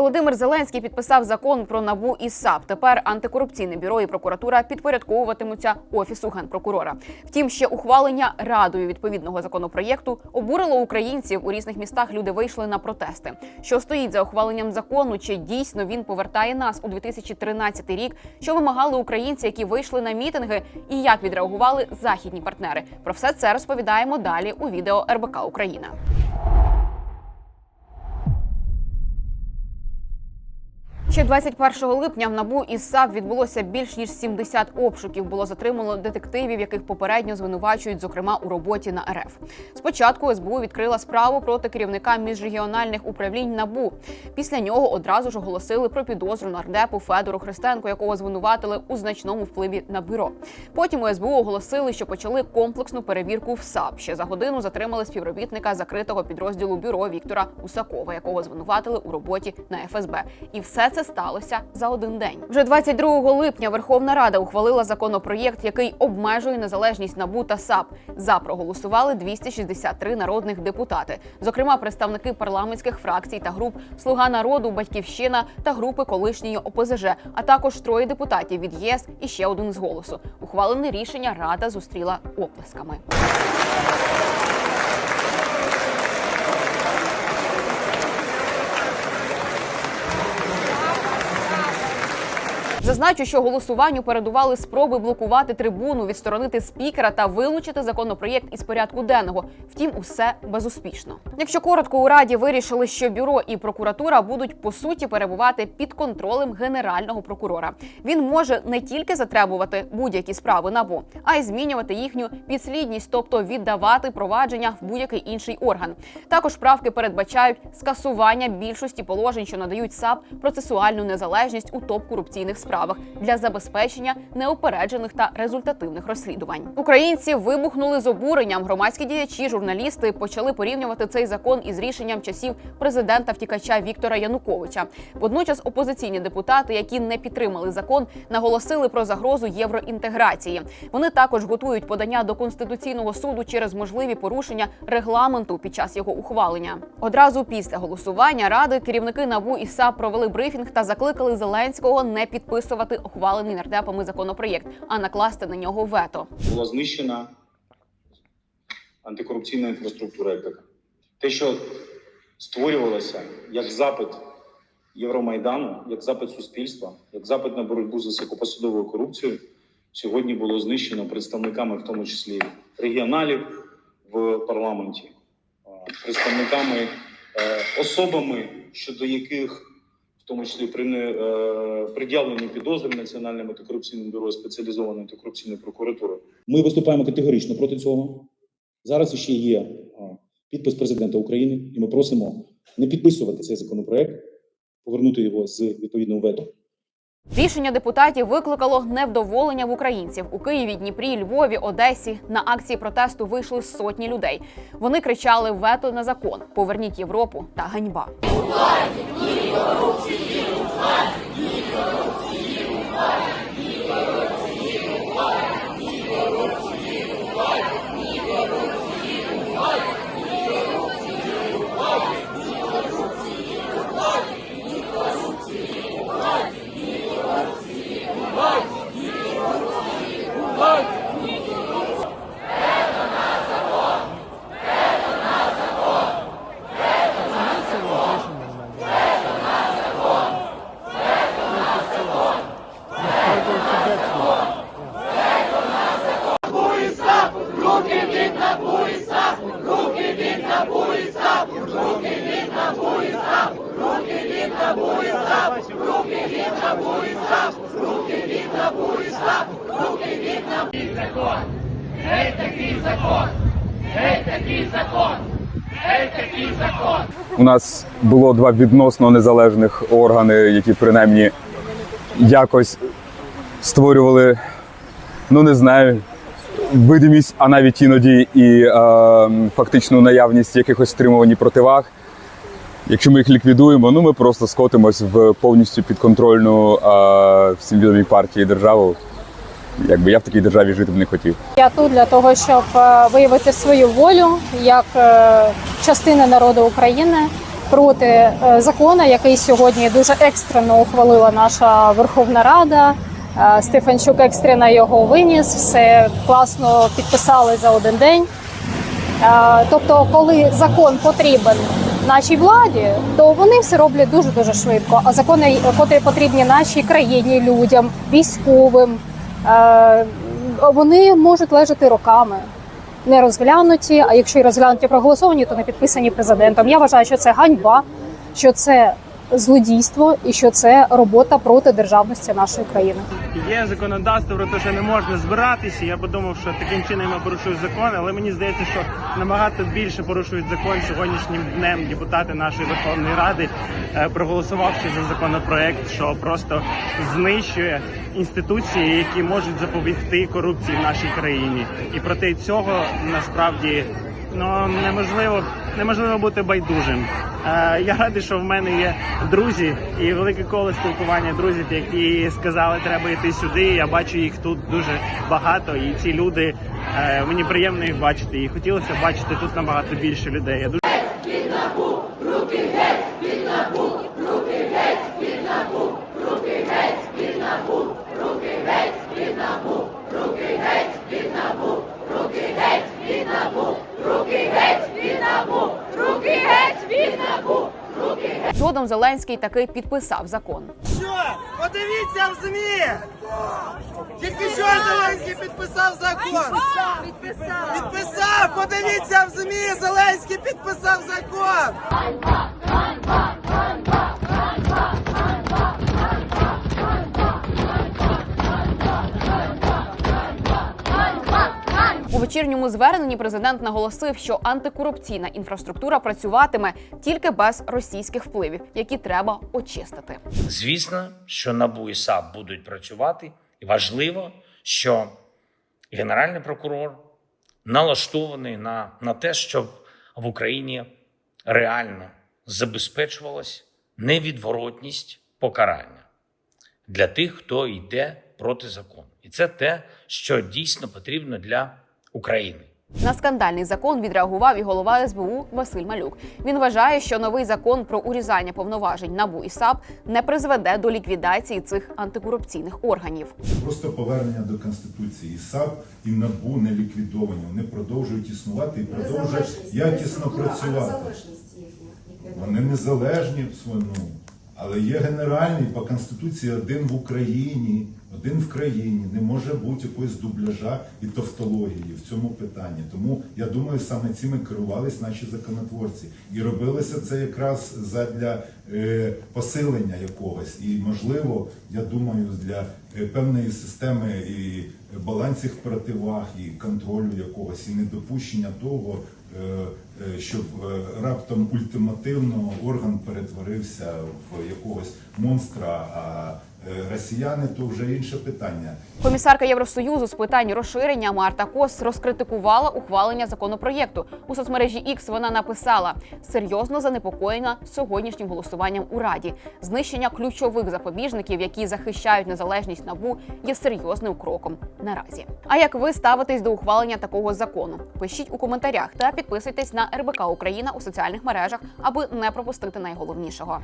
Володимир Зеленський підписав закон про набу і САП. Тепер антикорупційне бюро і прокуратура підпорядковуватимуться офісу генпрокурора. Втім, ще ухвалення радою відповідного законопроєкту обурило українців у різних містах. Люди вийшли на протести. Що стоїть за ухваленням закону? Чи дійсно він повертає нас у 2013 рік? Що вимагали українці, які вийшли на мітинги, і як відреагували західні партнери? Про все це розповідаємо далі у відео РБК Україна. Ще 21 липня в набу і САП відбулося більш ніж 70 обшуків. Було затримано детективів, яких попередньо звинувачують, зокрема у роботі на РФ. Спочатку СБУ відкрила справу проти керівника міжрегіональних управлінь НАБУ. Після нього одразу ж оголосили про підозру нардепу Федору Христенко, якого звинуватили у значному впливі на бюро. Потім у СБУ оголосили, що почали комплексну перевірку в САП. Ще за годину затримали співробітника закритого підрозділу бюро Віктора Усакова, якого звинуватили у роботі на ФСБ. І все це сталося за один день. Вже 22 липня Верховна Рада ухвалила законопроєкт, який обмежує незалежність НАБУ та САП. За проголосували 263 народних депутати, зокрема представники парламентських фракцій та груп Слуга народу, Батьківщина та групи колишньої ОПЗЖ, а також троє депутатів від ЄС і ще один з голосу. Ухвалене рішення Рада зустріла оплесками. Зазначу, що голосуванню передували спроби блокувати трибуну, відсторонити спікера та вилучити законопроєкт із порядку денного. Втім, усе безуспішно. Якщо коротко, у раді вирішили, що бюро і прокуратура будуть по суті перебувати під контролем генерального прокурора. Він може не тільки затребувати будь-які справи набу, а й змінювати їхню підслідність, тобто віддавати провадження в будь-який інший орган. Також правки передбачають скасування більшості положень, що надають САП процесуальну незалежність у топ-корупційних справах для забезпечення неупереджених та результативних розслідувань. Українці вибухнули з обуренням. Громадські діячі, журналісти почали порівнювати цей закон із рішенням часів президента втікача Віктора Януковича. Водночас опозиційні депутати, які не підтримали закон, наголосили про загрозу євроінтеграції. Вони також готують подання до конституційного суду через можливі порушення регламенту під час його ухвалення. Одразу після голосування ради керівники НАБУ і САП провели брифінг та закликали Зеленського не підписувати ухвалений нардепами законопроєкт, а накласти на нього вето. була знищена антикорупційна інфраструктура як. Те, що створювалося як запит Євромайдану, як запит суспільства, як запит на боротьбу з високопосадовою корупцією, сьогодні було знищено представниками, в тому числі регіоналів в парламенті, представниками, е, особами, щодо яких тому числі при е, пред'явленні підозри Національним антикорупційним бюро спеціалізованої антикорупційної прокуратури. Ми виступаємо категорично проти цього. Зараз ще є підпис президента України, і ми просимо не підписувати цей законопроект, повернути його з відповідного вето. Рішення депутатів викликало невдоволення в українців у Києві, Дніпрі, Львові, Одесі. На акції протесту вийшли сотні людей. Вони кричали вето на закон, поверніть Європу та ганьба. У нас було два відносно незалежних органи, які принаймні якось створювали, ну не знаю, видимість, а навіть іноді і е, фактичну наявність якихось стримувань противаг. Якщо ми їх ліквідуємо, ну ми просто скотимось в повністю підконтрольну е, всім відомій партії державу. Якби я в такій державі жити б не хотів. Я тут для того, щоб е, виявити свою волю як е, частина народу України проти е, закону, який сьогодні дуже екстрено ухвалила наша Верховна Рада. Е, Стефанчук екстрено його виніс, все класно підписали за один день. Е, Тобто, коли закон потрібен нашій владі, то вони все роблять дуже дуже швидко. А закони, котрі потрібні нашій країні, людям, військовим, е, вони можуть лежати роками. Не розглянуті, а якщо і розглянуті проголосовані, то не підписані президентом. Я вважаю, що це ганьба, що це злодійство і що це робота проти державності нашої країни. Є законодавство про те, що не можна збиратися. Я подумав, що таким чином я порушую закон, але мені здається, що набагато більше порушують закон сьогоднішнім днем депутати нашої Верховної Ради, е, проголосувавши за законопроект, що просто знищує інституції, які можуть запобігти корупції в нашій країні. І проти цього насправді ну неможливо неможливо бути байдужим. Е, Я радий, що в мене є друзі і велике коло спілкування друзів, які сказали, треба йти сюди. Я бачу їх тут дуже багато, і ці люди е, мені приємно їх бачити. І хотілося бачити тут набагато більше людей. Я дуже Згодом Зеленський таки підписав закон. Що? Подивіться в ЗМІ! Тільки що Зеленський підписав закон! Підписав! Підписав! Подивіться в ЗМІ! Зеленський підписав закон! Вечірньому зверненні президент наголосив, що антикорупційна інфраструктура працюватиме тільки без російських впливів, які треба очистити. Звісно, що НАБУ і САП будуть працювати, і важливо, що Генеральний прокурор налаштований на, на те, щоб в Україні реально забезпечувалась невідворотність покарання для тих, хто йде проти закону. І це те, що дійсно потрібно для України. На скандальний закон відреагував і голова СБУ Василь Малюк. Він вважає, що новий закон про урізання повноважень НАБУ і САП не призведе до ліквідації цих антикорупційних органів. Просто повернення до конституції. САП і НАБУ не ліквідовані. Вони продовжують існувати і продовжують якісно працювати. Вони незалежні в своєму, але є генеральний по конституції один в Україні. Один в країні не може бути якогось дубляжа і тавтології в цьому питанні. Тому я думаю, саме цими керувались наші законотворці, і робилося це якраз задля е, посилення якогось. І можливо, я думаю, для е, певної системи і балансів противаг, і контролю якогось, і недопущення того, е, е, щоб раптом ультимативно орган перетворився в якогось монстра. А росіяни то вже інше питання. Комісарка Євросоюзу з питань розширення Марта Кос розкритикувала ухвалення законопроєкту. У соцмережі X вона написала серйозно занепокоєна сьогоднішнім голосуванням у Раді. Знищення ключових запобіжників, які захищають незалежність набу, є серйозним кроком наразі. А як ви ставитесь до ухвалення такого закону? Пишіть у коментарях та підписуйтесь на РБК Україна у соціальних мережах, аби не пропустити найголовнішого.